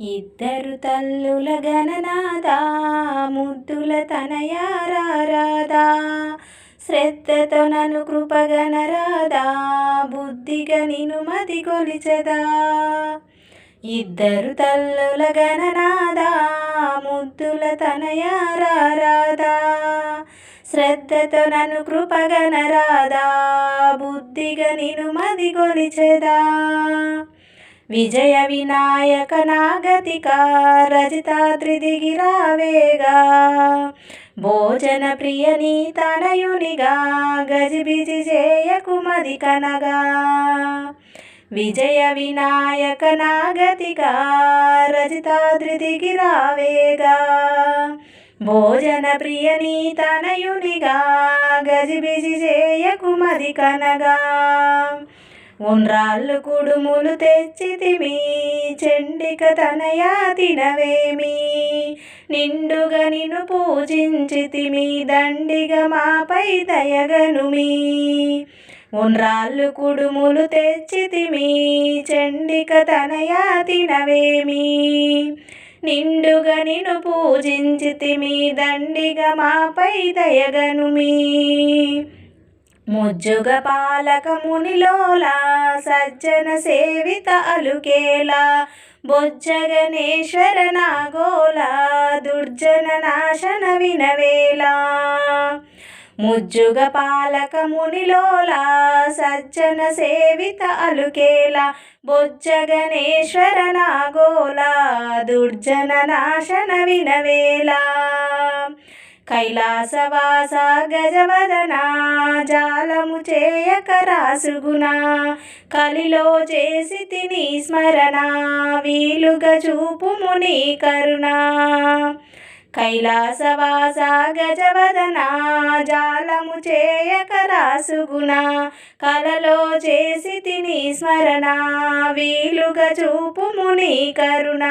ఇద్దరు తల్లుల గణనాదా ముద్దుల తనయారాదా శ్రద్ధతో నన్ను కృపగనరాదా బుద్ధిగా నిను మది కొలిచెదా. ఇద్దరు తల్లుల గణనాదా ముద్దుల తనయారాదా శ్రద్ధతో నన్ను కృపగనరాదా బుద్ధిగా నిను మది కొలిచెదా. విజయ వినాయక నాగతిక రజితాద్రి దిగిరావేగా భోజన ప్రియని తనయునిగా గజిబిజి చేయకుమది కనగా. విజయ వినాయక నాగతిక రజితాద్రి దిగిరావేగా భోజన ప్రియని తనయునిగా గజిబిజి చేయకుమది కనగా. ఉండ్రాళ్ళు కుడుములు తెచ్చితిమి చెండిక తనయా తినవేమి? నిండుగా నిన్ను పూజించితిమి దండిగా మాపై దయగనుమి. ఉండ్రాళ్ళు కుడుములు తెచ్చితిమి చెండిక తనయా తినవేమి? నిండుగా నిన్ను పూజించితిమి దండిగా మాపై దయగనుమి. ముజ్జుగ పాలక మునిలోలా సజ్జన సేవిత అలుకేలా బొజ్జగణేశ్వర నాగోల దుర్జన నాశన వినవేలా. ముజ్జుగ పాలక మునిలోలా సజ్జన సేవిత అలుకేలా బొజ్జగణేశ్వర నాగోల దుర్జన నాశన వినవేలా. కైలాసవాస గజవదన జాలము చేయక రాసుగుణ. కలిలో చేసి తిని స్మరణ వీలుగా చూపుము నీ కరుణ. కైలాసవాస గజవదన జాలము చేయక రాసుగుణ. కలలో చేసి తిని స్మరణ వీలుగా చూపుము నీ కరుణ.